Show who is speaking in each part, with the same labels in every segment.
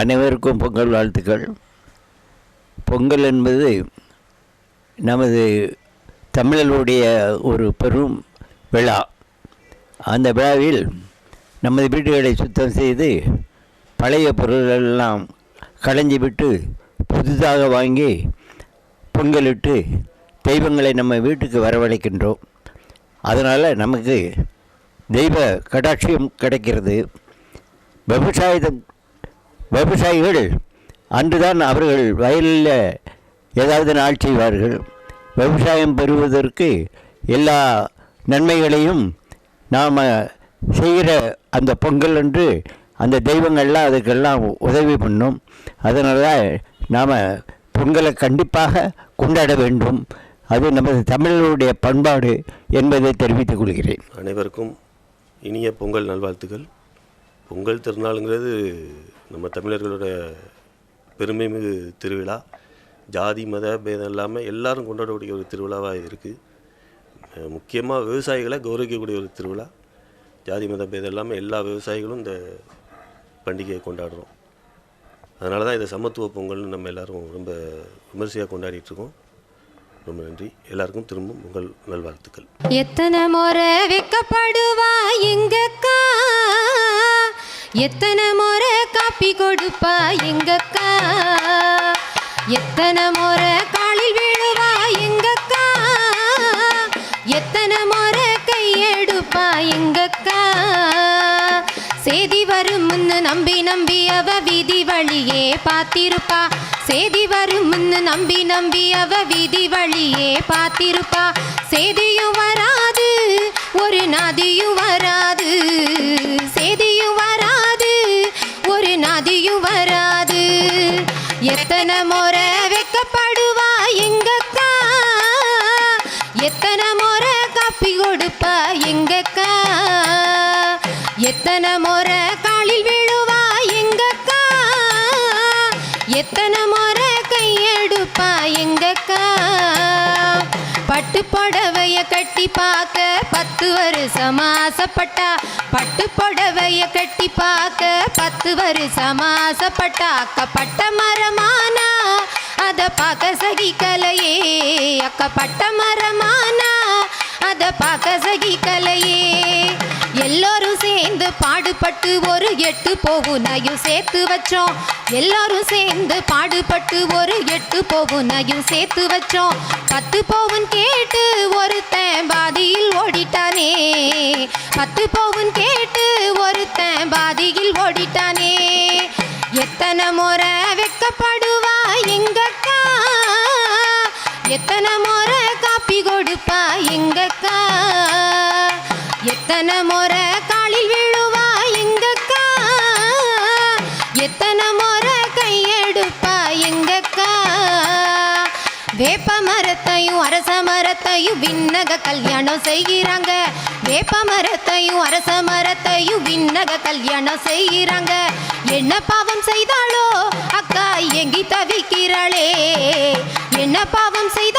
Speaker 1: அனைவருக்கும் பொங்கல் வாழ்த்துக்கள். பொங்கல் என்பது நமது தமிழர்களுடைய ஒரு பெரும் விழா. அந்த விழாவில் நமது வீடுகளை சுத்தம் செய்து பழைய பொருள்களெல்லாம் களைஞ்சி விட்டு புதிதாக வாங்கி பொங்கலிட்டு தெய்வங்களை நம்ம வீட்டுக்கு வரவழைக்கின்றோம். அதனால் நமக்கு தெய்வ கடாட்சியம் கிடைக்கிறது. விவசாயத்தை விவசாயிகள் அன்றுதான் அவர்கள் வயலில் ஏதாவது நாள் செய்வார்கள். விவசாயம் பெறுவதற்கு எல்லா நன்மைகளையும் நாம் செய்கிற அந்த பொங்கல் அன்று அந்த தெய்வங்கள்லாம் அதுக்கெல்லாம் உதவி பண்ணும். அதனால் நாம் பொங்கலை கண்டிப்பாக கொண்டாட வேண்டும். அது நமது தமிழருடைய பண்பாடு என்பதை தெரிவித்துக் கொள்கிறேன்.
Speaker 2: அனைவருக்கும் இனிய பொங்கல் நல்வாழ்த்துக்கள். பொங்கல் திருநாளுங்கிறது நம்ம தமிழர்களோட பெருமைமிகு திருவிழா. ஜாதி மத பேதம் இல்லாமல் எல்லாரும் கொண்டாடக்கூடிய ஒரு திருவிழாவாக இருக்குது முக்கியமாக விவசாயிகளை கௌரவிக்கக்கூடிய ஒரு திருவிழா. ஜாதி மத பேதம் இல்லாமல் எல்லா விவசாயிகளும் இந்த பண்டிகையை கொண்டாடுறோம். அதனால தான் இதை சமத்துவ பொங்கல்னு நம்ம எல்லாரும் ரொம்ப விமர்சையாக கொண்டாடிட்டுருக்கோம் ரொம்ப நன்றி. எல்லாருக்கும் திரும்பவும் பொங்கல் நல்வாழ்த்துக்கள்.
Speaker 3: எத்தனை முறை விற்கப்படுவா எங்கக்கா? எத்தனை முறை காப்பி கொடுப்பா எங்கக்கா? எத்தனை முறை காலில் விழுவா எங்கக்கா? எத்தனை முறை கையெடுப்பா எங்கக்கா? சேதி வரும் முன்னு நம்பி நம்பி அவ வீதி வழியே பார்த்திருப்பா. சேதி வரும் முன்னு நம்பி நம்பி அவ வீதி வழியே பார்த்திருப்பா. சேதியும் வராது ஒரு நதியும் வராது. சேதியும் வராது நதியும் வராது. எத்தனை முறை வெக்கப்படுவா எங்கக்கா? எத்தனை முறை காப்பி கொடுப்பா எங்கக்கா? எத்தனை முறை காலில் விழுவா எங்கக்கா? எத்தனை முறை கையெடுப்பா எங்கக்கா? பட்டு புடவைய கட்டி பார்க்க பத்து வருஷம் ஆசைப்பட்டா பட்டு புடவைய கட்டி பார்க்க பத்து வருஷம் ஆசைப்பட்டா அக்கப்பட்ட மரமானா அதை பார்க்க சகிக்கலையே. அக்கப்பட்ட மரமானா அதை பார்க்க சகிக்கலையே. எல்லாரும் சேர்ந்து பாடுபட்டு ஒரு எட்டு போகுனையும் சேர்த்து வச்சோம். எல்லாரும் சேர்ந்து பாடுபட்டு ஒரு எட்டு போகுனையும் சேர்த்து வச்சோம். பத்து போவன் கேட்டு ஒருத்தன் பாதியில் ஓடிட்டானே. பத்து போவன் கேட்டு ஒருத்தன் பாதியில் ஓடிட்டானே. எத்தனை முறை வெக்கப்படுவா எங்கக்கா? எத்தனை முறை காப்பி கொடுப்பா எங்கக்கா? எத்தனை முறை காலில் விழுவா எங்கக்கா? எத்தனை முறை கையெடுப்பா எங்கக்கா? வேப்ப மரத்தையும் அரச மரத்தையும் விண்ணக கல்யாணம் செய்கிறாங்க. வேப்ப மரத்தையும் அரச மரத்தையும் விண்ணக கல்யாணம் செய்கிறாங்க. என்ன பாவம் செய்தாளோ அக்கா எங்கி தவிக்கிறாளே? என்ன பாவம் செய்தாளோ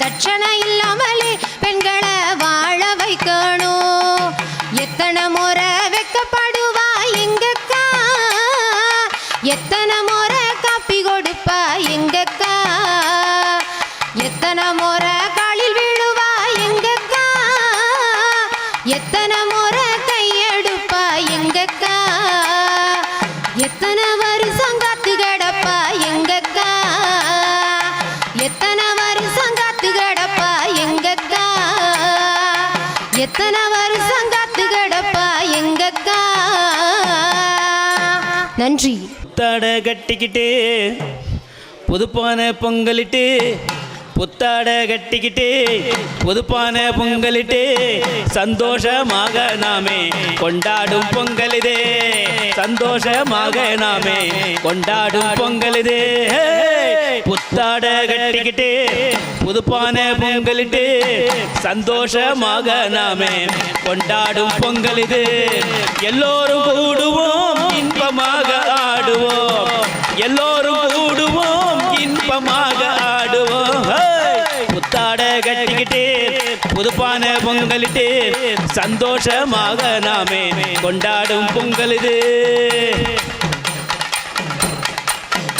Speaker 3: தட்சணையில்
Speaker 4: புத்தாடை கட்டிக்கிட்டு புதுப்பான பொங்கலிட்டு புத்தாட கட்டிக்கிட்டு புதுப்பான பொங்கலிட்டு சந்தோஷமாக நாமே கொண்டாடும் பொங்கல் இதே. சந்தோஷமாக நாமே கொண்டாடும் பொங்கல் இதே. புத்தாடை கட்டிக்கிட்டு புதுப்பான பொங்கலிட்டு சந்தோஷமாக நாமே கொண்டாடும் பொங்கல் இது. எல்லோரும் கூடுவோம் இன்பமாக ஆடுவோம். எல்லோரும் கூடுவோம் இன்பமாக புதுப்பான பொங்கலிட்டு சந்தோஷமாக நாமே கொண்டாடும் பொங்கல் இது.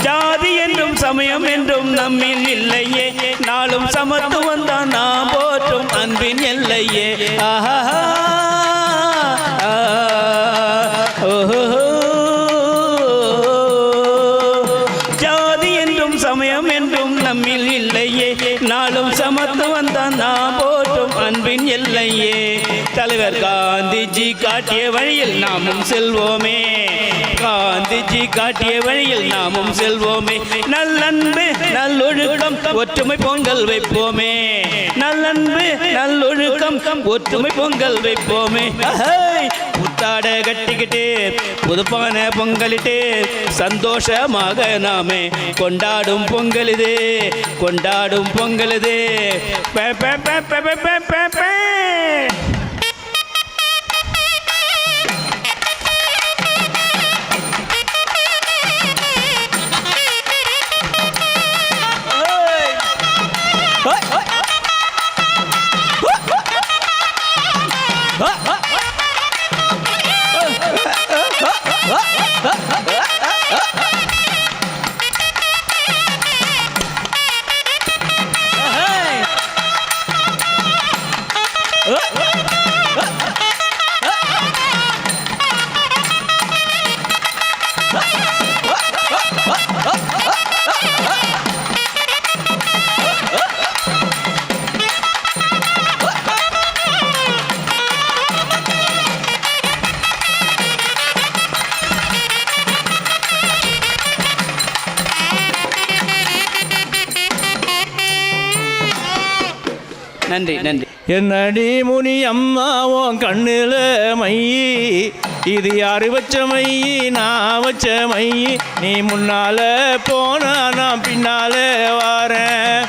Speaker 4: ஜாதி என்றும் சமயம் என்றும் நம்மில் இல்லையே. நாளும் சமத்துவம் தான் நாம் போற்றும் அன்பின் எல்லையே. ஆஹா. காந்திஜி காட்டிய வழியில் நாமும் செல்வோமே. காந்திஜி காட்டிய வழியில் நாமும் செல்வோமே. நல்லன்பு நல்லொழுக்கம் ஒற்றுமை பொங்கல் வைப்போமே. நல்லன்பு நல்லொழுக்கம் ஒற்றுமை பொங்கல் வைப்போமே. புத்தாட கட்டிக்கிட்டு புதுப்பான பொங்கலிட்டு சந்தோஷமாக நாமே கொண்டாடும் பொங்கல் இது கொண்டாடும் பொங்கல் இது. நன்றி நன்றி.
Speaker 5: என்னடி முனி அம்மா உன் கண்ணுல மையி இது யாரு வச்ச மையி நான் வச்ச மையி நீ முன்னால போனா நான் பின்னால வாரேன்.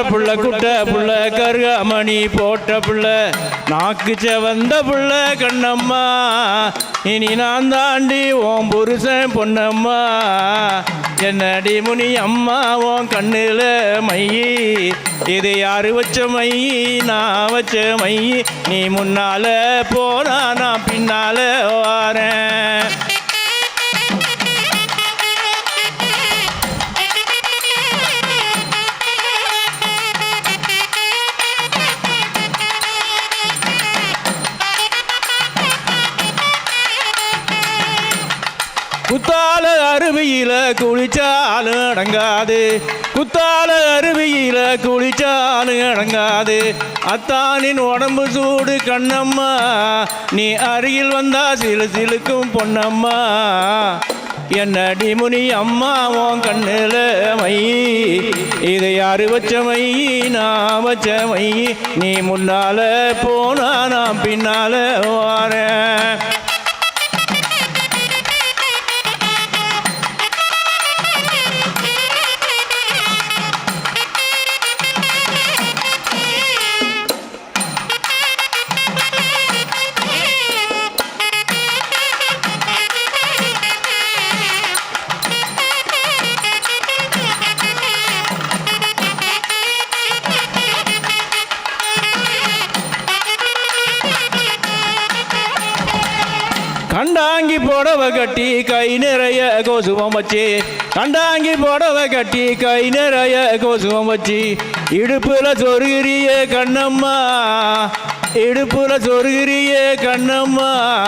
Speaker 5: கட்ட புள்ள குட்ட புள்ள கருகாமணி போட்ட புள்ள நாக்கு செவந்த புள்ள கண்ணம்மா. இனி நான் தாண்டி ஓம் புருஷன் பொன்னம்மா. என்னடி முனி அம்மா ஓம் கண்ணில் மையி இது யாரு வச்ச மையி நான் வச்ச மையி நீ முன்னால போனா நான் பின்னால வாரேன். அருவியில குளிச்சாலும் அடங்காது. குத்தால அருவியில குளிச்சாலும் அடங்காது. அத்தானின் உடம்பு சூடு கண்ணம்மா. நீ அருகில் வந்தா சிலு சிலுக்கும் பொன்னம்மா. என்னடி முனி அம்மா உன் கண்ணில் மை. இதை யாரு வச்ச மை? நான் வச்ச மை. நீ முன்னால போனா நான் பின்னால வாரேன். கட்டி கை நிறைய கோசுவம் வச்சு. கண்டாங்கி புடவை கட்டி கை நிறைய கோசுவம் வச்சு. இடுப்புல சொருகிறிய கண்ணம்மா. இடுப்புல சொருகிறிய கண்ணம்மா.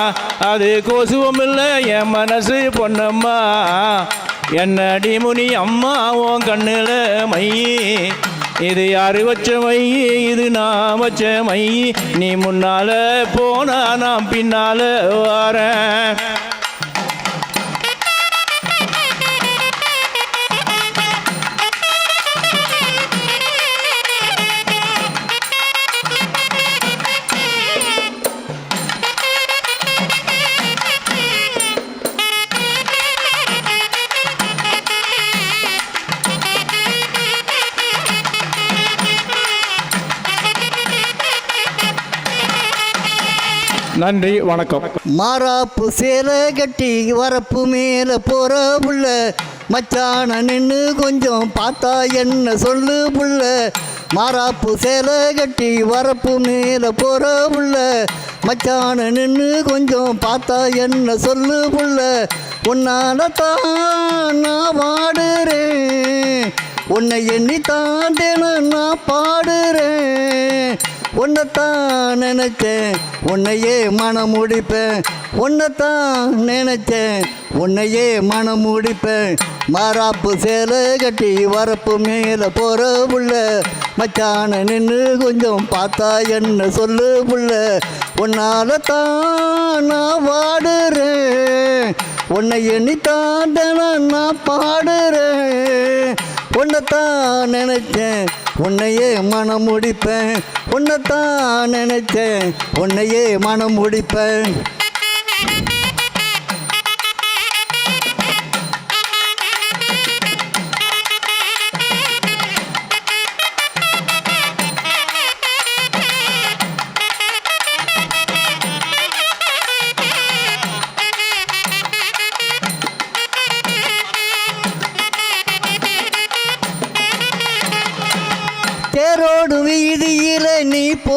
Speaker 5: அது கோசுவம் இல்லை என் மனசு பொன்னம்மா. என்னடி முனி அம்மா உன் கண்ணில் மை. இது யாரு வச்ச மை? இது நான் வச்ச மை. நீ முன்னால போனா நான் பின்னால வாரேன். நன்றி வணக்கம்.
Speaker 6: மாறாப்பு சேலை கட்டி வரப்பு மேலே போகிற புள்ள. மச்சான நின்று கொஞ்சம் பார்த்தா என்ன சொல்லு புள்ள. மாறாப்பு சேலை கட்டி வரப்பு மேலே போகிற புள்ள. மச்சான நின்று கொஞ்சம் பார்த்தா என்ன சொல்லு புள்ள. உன்னால தான் நான் வாடுறேன். உன்னை எண்ணி தாண்டேன்னு நான் பாடுறேன். உன்னைத்தான் நினைச்சேன் உன்னையே மனம் முடிப்பேன் உன்னைத்தான் நினைச்சேன் உன்னையே மனம் முடிப்பேன் மாறாப்பு சேலை கட்டி வரப்பு மேலே போகிற புள்ள. மச்சான நின்று கொஞ்சம் பார்த்தா என்ன சொல்லு புள்ள. உன்னால தான் நான் வாடுறேன். உன்னை எண்ணித்தான் நான் பாடுறேன். உன்னைத்தான் நினைச்சேன் உன்னையே மனம் முடிப்பேன். உன்னைத்தான் நினைச்சேன். உன்னையே மனம் முடிப்பேன்.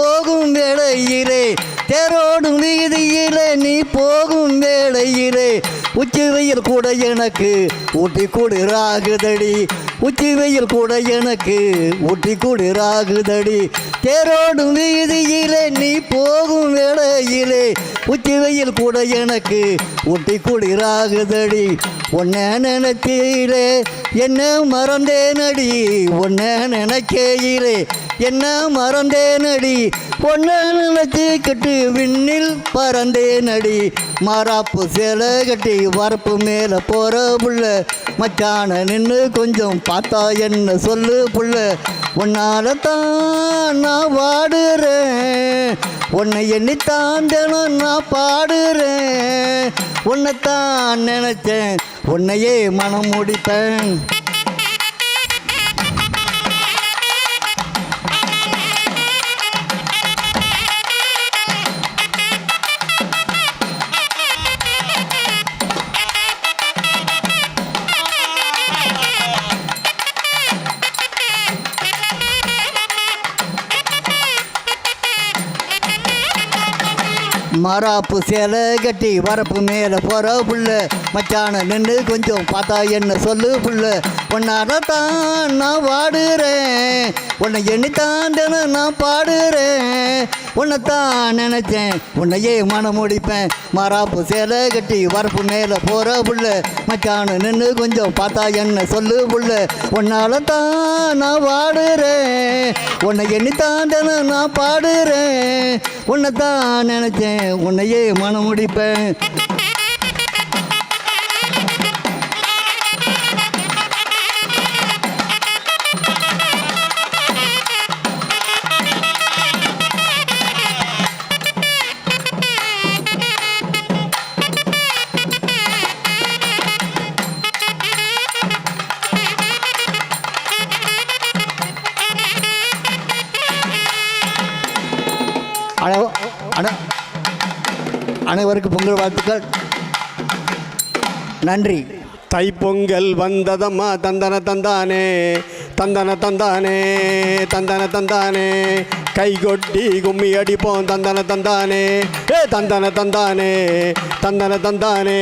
Speaker 6: போகும் வேளையிலே தேரோடும் நீதியிலே நீ போகும் வேளையிலே உச்சிறையில் கூட எனக்கு ஊட்டி குளிராகுதடி உச்சி வெயில் கூட எனக்கு ஊட்டி குளிராகுதடி. தேரோடும் வீதியிலே நீ போகும் வேளையிலே உச்சி வெயில் கூட எனக்கு ஊட்டி குளிராகுதடி. உன்னை நினைச்சீரே என்ன மறந்தேனடி. உன்னை நினைக்கையிலே என்ன மறந்தேனடி. உன்னை நினைச்சுக்கிட்டு விண்ணில் பறந்தேனடி. மாறாப்பு சேலை கட்டி வரப்பு மேலே போகிற புள்ள மச்சான நின்று கொஞ்சம் பார்த்தா என்ன சொல்லு புள்ள? உன்னால தான் நான் வாடுறேன் உன்னை எண்ணித்தான் தினம் நான் பாடுறேன். உன்னைத்தான் நினைச்சேன். உன்னையே மனம் முடிப்பேன். மராப்பு சேலை கட்டி வரப்பு மேலே போகிற புள்ள. மச்சான நின்று கொஞ்சம் பார்த்தா என்ன சொல்லு புள்ள. உன்னால தான் நான் வாடுறேன் உன்னை எண்ணித்தான் தினம் நான் பாடுறேன். உன்னைத்தான் நினைச்சேன். உன்னையே மனம் முடிப்பேன். மராப்பு சேலை கட்டி வரப்பு மேலே போகிற புள்ள. மச்சான நின்று கொஞ்சம் பார்த்தா என்ன சொல்லு புள்ள. உன்னால தான் நான் வாடுறேன் உன்னை எண்ணித்தான் தினம் நான் பாடுறேன். உன்னைத்தான் நினைச்சேன். உன்னையே மனம் முடிப்பேன் அனைவருக்கும் பொங்கல் வாழ்த்துக்கள். நன்றி.
Speaker 7: தைப்பொங்கல் வந்ததம்மா தந்தன தந்தானே தந்தன தந்தானே தந்தன தந்தானே. கை கொட்டி கும்மி அடிப்போம் தந்தன தந்தானே. ஏ தந்தன தந்தானே தந்தன தந்தானே.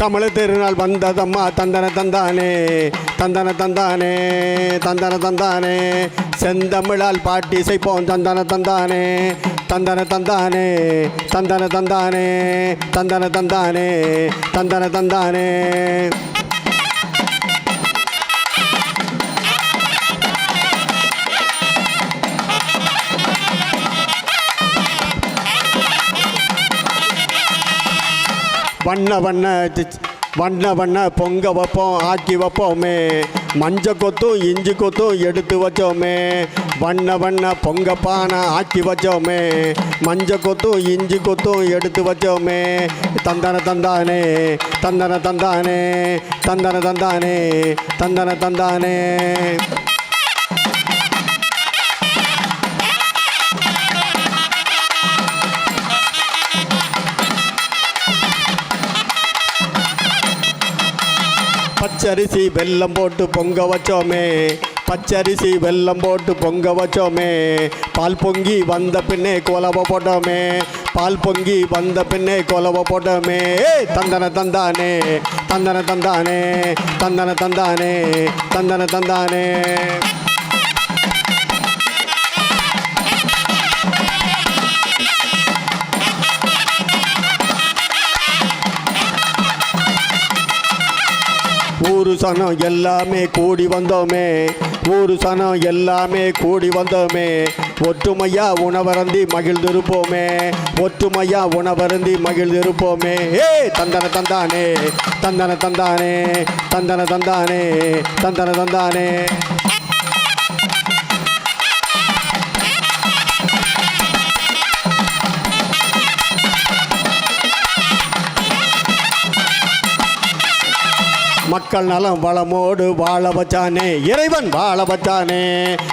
Speaker 7: தமிழ் திருநாள் வந்ததம்மா தந்தன தந்தானே தந்தன தந்தானே தந்தன தந்தானே. செந்தமிழால் பாட்டி இசைப்போம் தந்தன தந்தானே தந்தன தந்தானே தந்தன தந்தானே தந்தன தந்தானே தந்தன தந்தானே. வண்ண வண்ண வண்ண வண்ண பொங்க வைப்போம் ஆக்கி வைப்போமே. மஞ்ச கொத்தும் இஞ்சி கொத்தும் எடுத்து வச்சோமே. வண்ண வண்ண பொங்க பானை ஆக்கி வச்சோமே. மஞ்ச கொத்தும் இஞ்சி கொத்தும் எடுத்து வச்சோமே. தந்தன தந்தானே தந்தன தந்தானே தந்தன தந்தானே தந்தன தந்தானே. பச்சரிசி வெல்லம் போட்டு பொங்க வச்சோமே. பச்சரிசி வெல்லம் போட்டு பொங்க வச்சோமே. பால் பொங்கி வந்த பின்னே கோலவ போட்டோமே. பால் பொங்கி வந்த பின்னே கோலவ போட்டோமே. தந்தன தந்தானே தந்தன தந்தானே தந்தன தந்தானே தந்தன தந்தானே. ஊரு சனம் எல்லாமே கூடி வந்தோமே. ஊரு சனம் எல்லாமே கூடி வந்தோமே. ஒற்றுமையா உணவருந்தி மகிழ்ந்திருப்போமே. ஒற்றுமையா உணவருந்தி மகிழ்ந்திருப்போமே. ஏ தந்தன தந்தானே தந்தன தந்தானே தந்தன தந்தானே தந்தன தந்தானே. மக்கள் நலம் வளமோடு வாழ வச்சானே இறைவன் வாழ வச்சானே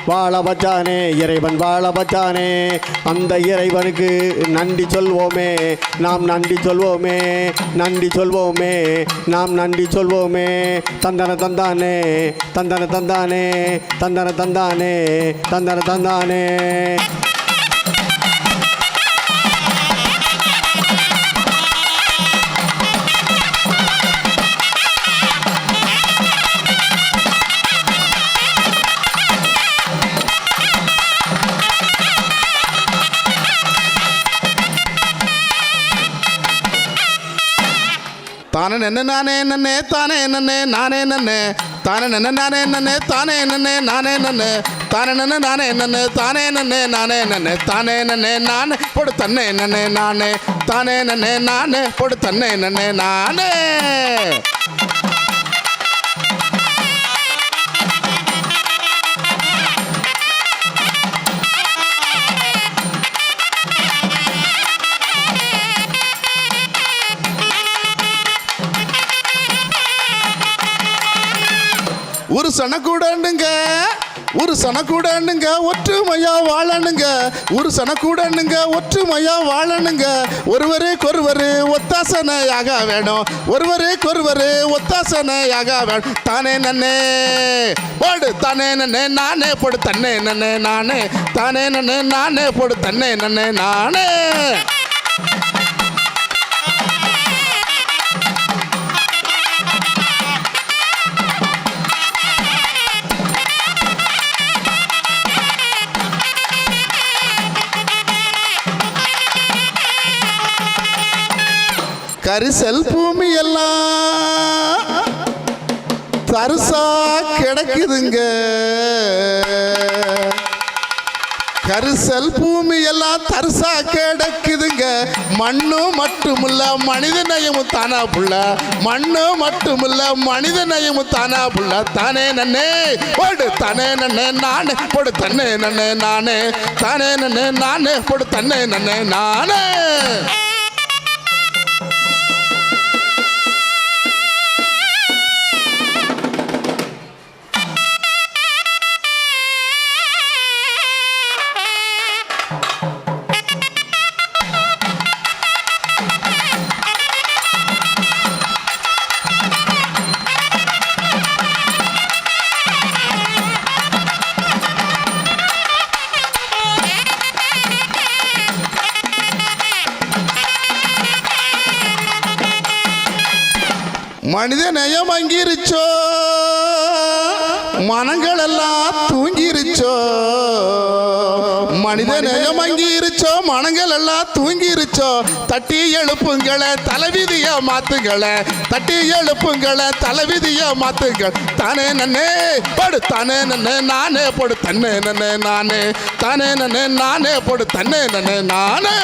Speaker 7: வாழ வச்சானே இறைவன் வாழ வச்சானே. அந்த இறைவனுக்கு நன்றி சொல்வோமே நாம் நன்றி சொல்வோமே நன்றி சொல்வோமே நாம் நன்றி சொல்வோமே. தந்தன தந்தானே தந்தன தந்தானே தந்தன தந்தானே தந்தன தந்தானே.
Speaker 8: தானே நன்ன நானே நன்னே தானே நன்னே நானே நன்னே தானே நன்ன நானே நன்னே தானே நன்னே நானே நன்னே தானே நன்ன நானே நன்னே தானே நன்னே நானே நன்னே தானே நன்னே நானே போடு தன்னே நன்னே நானே. தானே நன்னே நானே போடு தன்னே நன்னே நானே. ஒரு சனக்கூடண்டுங்க ஒரு சனக்கூடண்டுங்க ஒற்றுமையா வாழணுங்க. ஒரு சனக்கூடண்டுங்க ஒற்றுமையா வாழணுங்க. ஒருவருக்கொருவர் ஒத்தாசனையாக வேணும். ஒருவருக்கொருவர் ஒத்தாசனையாக வேணும். தானே நன்னே போடு. தானே நன்னே நானே போடு. தன்னே நன்னே நானே. தானே நன்னே நானே போடு. தன்னே நன்னே நானே. கரிசல் பூமி எல்லாம் தரிசா கிடக்குதுங்க. கரிசல் பூமி எல்லாம் தரிசா கிடக்குதுங்க. மண்ணு மட்டுமில்ல மனித நயமும் தானா புள்ள. மண்ணு மட்டுமில்ல மனித நயமும் தானா புள்ள. தானே நன்னே போடு. தானே நன்னே நானே போடு. தன்னே நன்னே நானே. தானே நன்னே நானே போடு. தன்னே நன்னே நானே. மனித நேயம் அங்கிருச்சோ மனங்கள் எல்லாம் தூங்கிருச்சோ? மனித நேயம் அங்கிருச்சோ மனங்கள் எல்லாம் தூங்கிருச்சோ? தட்டி எழுப்புங்களை தலைவிதிய மாத்துங்களை. தட்டி எழுப்புங்களை தலைவிதிய மாத்துங்கள். தானே நன்னே படு. தானே நன்னே நானே படு. தன்னே நன்னே நானே. தானே நன்னே நானே படு. தன்னே நன்னே நானே.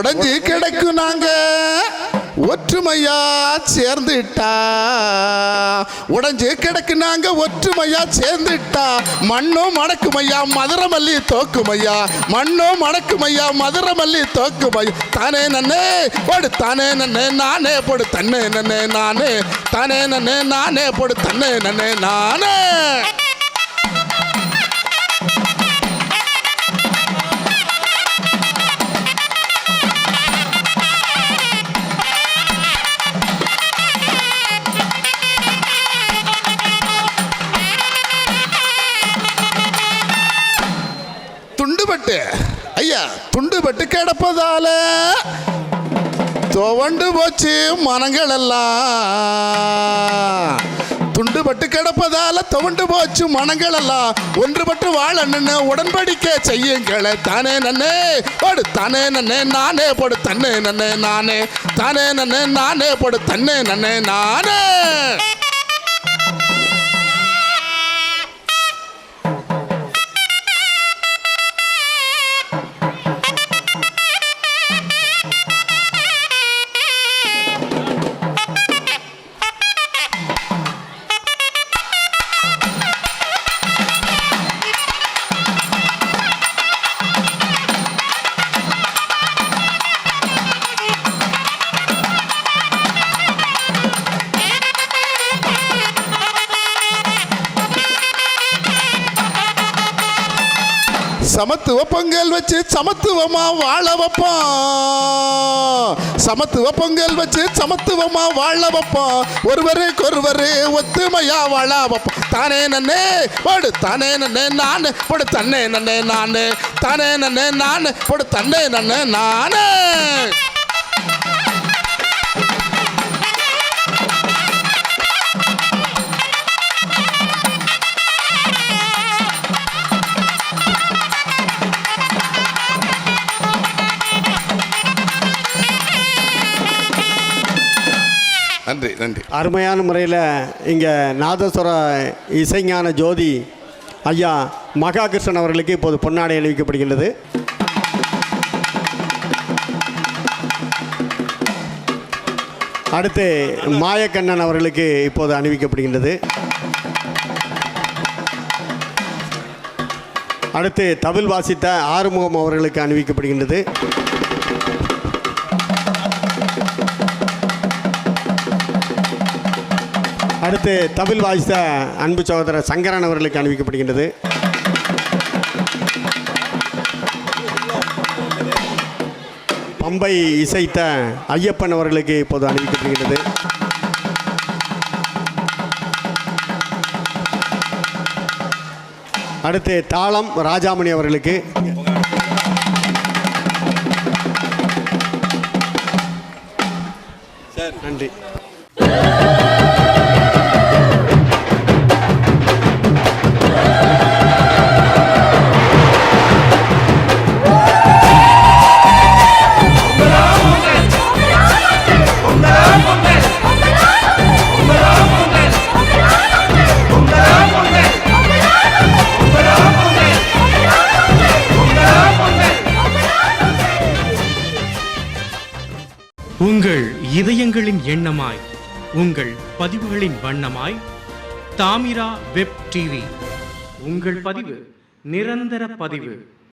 Speaker 8: உடைஞ்சு கிடக்கும் நாங்க. ஒற்றுமையா சேர்ந்துட்டா. உடைஞ்சு கிடக்கு நாங்க ஒற்றுமையா சேர்ந்துட்டா. மண்ணும் மணக்குமையா மதுரமல்லி தோக்குமையா. மண்ணும் மணக்குமையா மதுரமல்லி தோக்குமையா. தானே நன்னே போடு தானே நன்னே நானே போடு தன்னே நன்னே நானே. தானே நன்னே நானே போடு தன்னே நன்னே நானே. பட்டு ஐயா துண்டுபட்டு கிடப்பதால துவண்டு போச்சு மனங்கள் எல்லாம் துண்டுபட்டு கிடப்பதால துவண்டு போச்சு மனங்கள் எல்லாம் ஒன்றுபட்டு நின்று உடன்படிக்கை செய்யுங்களே. தானே நன்னே போடு. தானே நன்னே நானே போடு. தன்னே நன்னே நானே. தானே நன்னே நானே போடு. தன்னே நன்னே நானே. சமத்துவ பொங்கல் வச்சு சமத்துவமா வாழ வைப்போம் சமத்துவ பொங்கல் வச்சு சமத்துவமா வாழ வைப்போம் ஒருவருக்கு ஒருவர் ஒத்துமையா வாழ வைப்போம் தானே நன்னே போடு. தானே நன்னே நானு. போடு. தன்னே நன்னே நானு. தானே நன்னே நானு. போடு. தன்னே நன்னே நானே. நன்றி நன்றி.
Speaker 7: அருமையான முறையில் இங்கே நாதஸ்வர இசைஞான ஜோதி ஐயா மகாகிருஷ்ணன் அவர்களுக்கு இப்போது பொன்னாடை அணிவிக்கப்படுகின்றது. அடுத்து மாயக்கண்ணன் அவர்களுக்கு இப்போது அணிவிக்கப்படுகின்றது. அடுத்து தவில் வாசித்த ஆறுமுகம் அவர்களுக்கு அணிவிக்கப்படுகின்றது. அடுத்து தமிழ் வாசித்த அன்பு சகோதரர் சங்கரன் அவர்களுக்கு அணிவிக்கப்படுகின்றது பம்பை இசைத்த ஐயப்பன் அவர்களுக்கு இப்போது அணிவிக்கப்படுகின்றது அடுத்து தாளம் ராஜாமணி அவர்களுக்கு. நன்றி.
Speaker 9: உங்கள் பதிவுகளின் வண்ணமாய் தாமிரா வெப் டிவி. உங்கள் பதிவு நிரந்தர பதிவு.